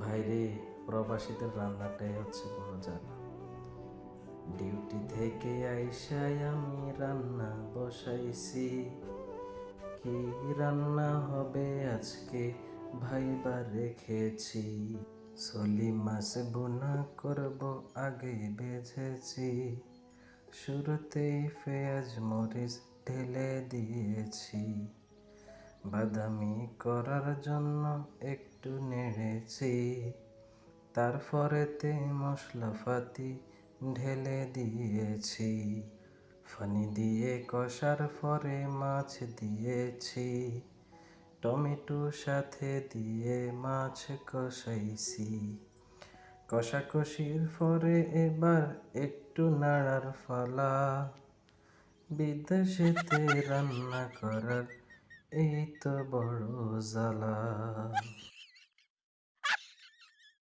ভাইরে, প্রবাসীদের রান্নাটাই হচ্ছে বড় জ্বালা ডিউটি থেকে আইসাই আমি রান্না বসাইছি। কি রান্না হবে আজকে ভাইবা রেখেছি। সলি মাছ বোনা করব, আগে বেঝেছি শুরুতেই পেঁয়াজ, মরিচ ঢেলে দিয়েছি। বাদামি করার জন্য একটু নেড়েছি। তারপরেতে মশলাপাতি ঢেলে দিয়েছি। ফানি দিয়ে কষার পরে মাছ দিয়েছি। টমেটো সাথে দিয়ে মাছ কষাইছি। কষাকষির পরে এবার একটু নাড়ার ফলা বিদেশেতে রান্না করার এই তো বড় জ্বালা।